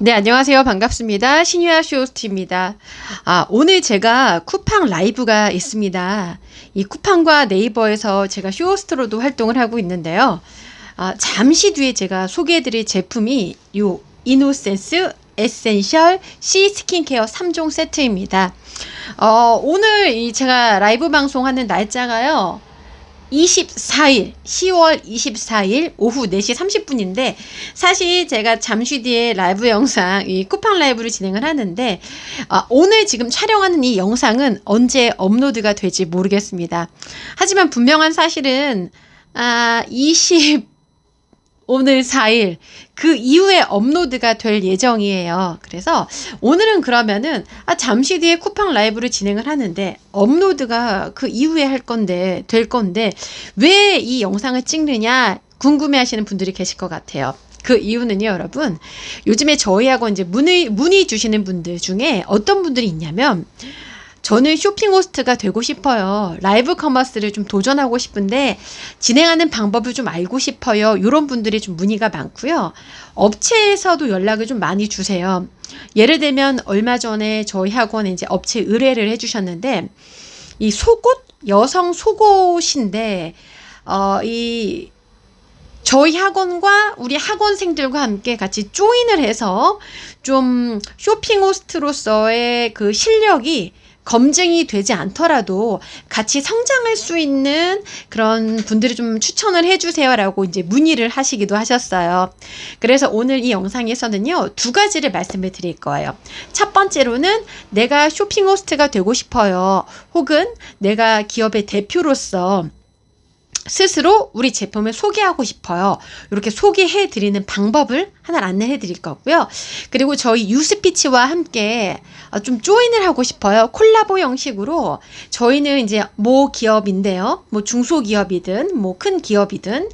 네, 안녕하세요. 반갑습니다. 신유아 쇼호스트입니다. 아, 오늘 제가 쿠팡 라이브가 있습니다. 이 쿠팡과 네이버에서 제가 쇼호스트로도 활동을 하고 있는데요. 아, 잠시 뒤에 제가 소개해드릴 제품이 요 이노센스 에센셜 C 스킨케어 3종 세트입니다. 어, 오늘 이 제가 라이브 방송하는 날짜가요. 24일, 10월 24일 오후 4시 30분인데, 사실 제가 잠시 뒤에 라이브 영상, 이 쿠팡 라이브를 진행을 하는데, 아, 오늘 지금 촬영하는 이 영상은 언제 업로드가 될지 모르겠습니다. 하지만 분명한 사실은, 아, 20, 오늘 4일 그 이후에 업로드가 될 예정이에요. 그래서 오늘은 그러면은 아 잠시 뒤에 쿠팡 라이브를 진행을 하는데 업로드가 그 이후에 할 건데 될 건데 왜 이 영상을 찍느냐 궁금해 하시는 분들이 계실 것 같아요. 그 이유는요, 여러분. 요즘에 저희하고 이제 문의, 문의 주시는 분들 중에 어떤 분들이 있냐면, 저는 쇼핑 호스트가 되고 싶어요. 라이브 커머스를 좀 도전하고 싶은데 진행하는 방법을 좀 알고 싶어요. 이런 분들이 좀 문의가 많고요. 업체에서도 연락을 좀 많이 주세요. 예를 들면 얼마 전에 저희 학원에 이제 업체 의뢰를 해주셨는데 이 속옷 여성 속옷인데 어, 이 저희 학원과 우리 학원생들과 함께 같이 조인을 해서 좀 쇼핑 호스트로서의 그 실력이 검증이 되지 않더라도 같이 성장할 수 있는 그런 분들을 좀 추천을 해주세요라고 이제 문의를 하시기도 하셨어요. 그래서 오늘 이 영상에서는요, 두 가지를 말씀을 드릴 거예요. 첫 번째로는 내가 쇼핑 호스트가 되고 싶어요. 혹은 내가 기업의 대표로서 스스로 우리 제품을 소개하고 싶어요. 이렇게 소개해 드리는 방법을 하나 안내해 드릴 거고요. 그리고 저희 유스피치와 함께 어, 좀 조인을 하고 싶어요. 콜라보 형식으로 저희는 이제 모 기업인데요. 뭐 중소기업이든 뭐 큰 기업이든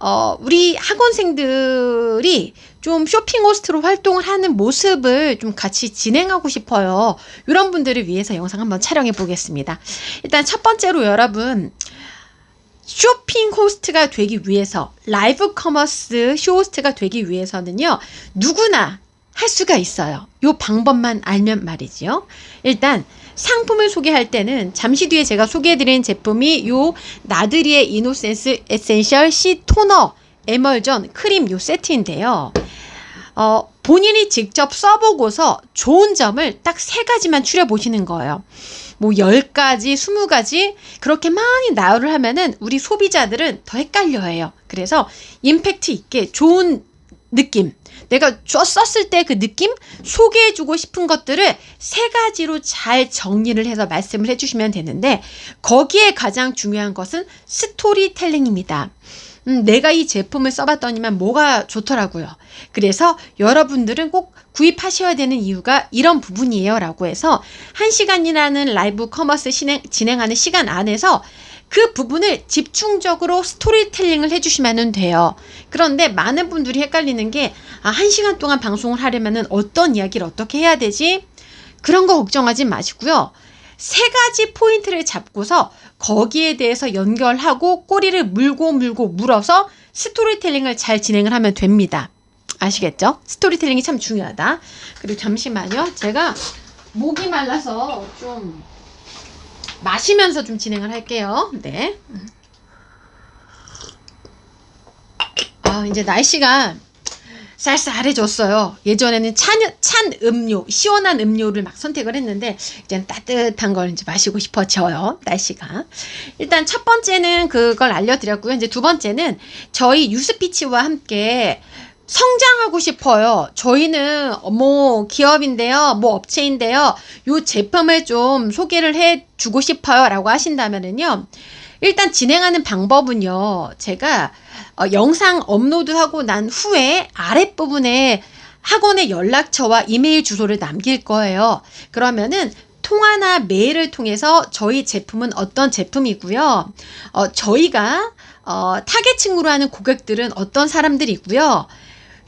어, 우리 학원생들이 좀 쇼핑 호스트로 활동을 하는 모습을 좀 같이 진행하고 싶어요. 이런 분들을 위해서 영상 한번 촬영해 보겠습니다. 일단 첫 번째로 여러분, 쇼핑 호스트가 되기 위해서 라이브 커머스 쇼호스트가 되기 위해서는요 누구나 할 수가 있어요. 요 방법만 알면 말이죠. 일단 상품을 소개할 때는 잠시 뒤에 제가 소개해드린 제품이 요 나드리의 이노센스 에센셜 C 토너 에멀전 크림 요 세트인데요. 어, 본인이 직접 써보고서 좋은 점을 딱 세 가지만 추려보시는 거예요. 뭐 10가지, 20가지 그렇게 많이 나열을 하면은 우리 소비자들은 더 헷갈려 해요. 그래서 임팩트 있게 좋은 느낌, 내가 썼을 때 그 느낌 소개해주고 싶은 것들을 세 가지로 잘 정리를 해서 말씀을 해주시면 되는데 거기에 가장 중요한 것은 스토리텔링입니다. 음, 내가 이 제품을 써봤더니만 뭐가 좋더라고요. 그래서 여러분들은 꼭 구입하셔야 되는 이유가 이런 부분이에요. 라고 해서 한시간이라는 라이브 커머스 진행, 진행하는 시간 안에서 그 부분을 집중적으로 스토리텔링을 해주시면 돼요. 그런데 많은 분들이 헷갈리는 게, 아, 한 시간 동안 방송을 하려면 어떤 이야기를 어떻게 해야 되지? 그런 거 걱정하지 마시고요. 세 가지 포인트를 잡고서 거기에 대해서 연결하고 꼬리를 물고 물고 물어서 스토리텔링을 잘 진행을 하면 됩니다. 아시겠죠? 스토리텔링이 참 중요하다. 그리고 잠시만요. 제가 목이 말라서 좀 마시면서 좀 진행을 할게요. 네. 아, 이제 날씨가 쌀쌀해졌어요. 예전에는 찬, 찬 음료, 시원한 음료를 막 선택을 했는데, 이제는 따뜻한 걸 이제 마시고 싶어져요. 날씨가. 일단 첫 번째는 그걸 알려드렸고요. 이제 두 번째는 저희 유스피치와 함께 성장하고 싶어요. 저희는 뭐 기업인데요, 뭐 업체인데요. 요 제품을 좀 소개를 해 주고 싶어요. 라고 하신다면은요. 일단 진행하는 방법은요. 제가 어, 영상 업로드하고 난 후에 아랫부분에 학원의 연락처와 이메일 주소를 남길 거예요. 그러면은 통화나 메일을 통해서 저희 제품은 어떤 제품이고요. 어, 저희가 어, 타겟층으로 하는 고객들은 어떤 사람들이고요.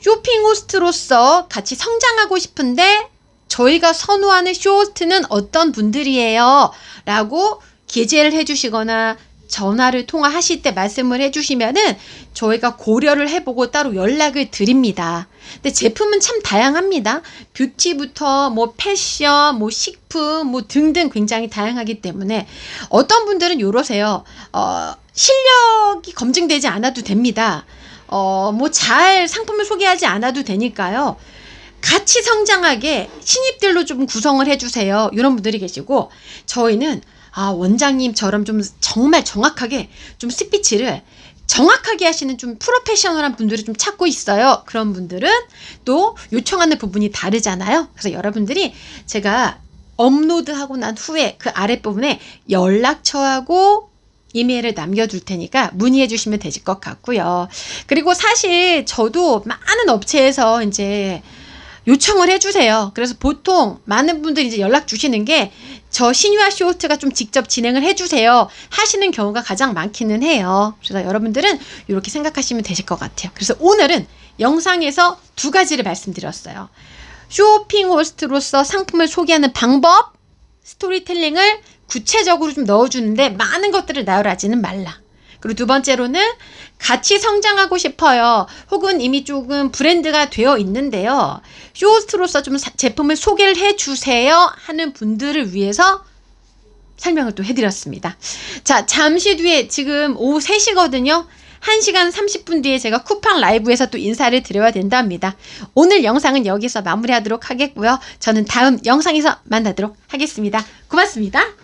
쇼핑 호스트로서 같이 성장하고 싶은데 저희가 선호하는 쇼호스트는 어떤 분들이에요. 라고 게재를 해주시거나 전화를 통화하실 때 말씀을 해주시면은 저희가 고려를 해보고 따로 연락을 드립니다. 근데 제품은 참 다양합니다. 뷰티부터 뭐 패션, 뭐 식품, 뭐 등등 굉장히 다양하기 때문에 어떤 분들은 요러세요. 어, 실력이 검증되지 않아도 됩니다. 어, 뭐 잘 상품을 소개하지 않아도 되니까요. 같이 성장하게 신입들로 좀 구성을 해주세요. 이런 분들이 계시고 저희는 아 원장님처럼 좀 정말 정확하게 좀 스피치를 정확하게 하시는 좀 프로페셔널한 분들을 좀 찾고 있어요. 그런 분들은 또 요청하는 부분이 다르잖아요. 그래서 여러분들이 제가 업로드하고 난 후에 그 아랫부분에 연락처하고 이메일을 남겨둘 테니까 문의해 주시면 되실 것 같고요. 그리고 사실 저도 많은 업체에서 이제 요청을 해주세요. 그래서 보통 많은 분들이 이제 연락 주시는 게 저 신유아 쇼트가 좀 직접 진행을 해주세요. 하시는 경우가 가장 많기는 해요. 그래서 여러분들은 이렇게 생각하시면 되실 것 같아요. 그래서 오늘은 영상에서 두 가지를 말씀드렸어요. 쇼핑 호스트로서 상품을 소개하는 방법, 스토리텔링을 구체적으로 좀 넣어주는데 많은 것들을 나열하지는 말라. 그리고 두 번째로는 같이 성장하고 싶어요. 혹은 이미 조금 브랜드가 되어 있는데요. 쇼호스트로서 좀 사- 제품을 소개를 해주세요 하는 분들을 위해서 설명을 또 해드렸습니다. 자, 잠시 뒤에 지금 오후 3시거든요. 1시간 30분 뒤에 제가 쿠팡 라이브에서 또 인사를 드려야 된답니다. 오늘 영상은 여기서 마무리하도록 하겠고요. 저는 다음 영상에서 만나도록 하겠습니다. 고맙습니다.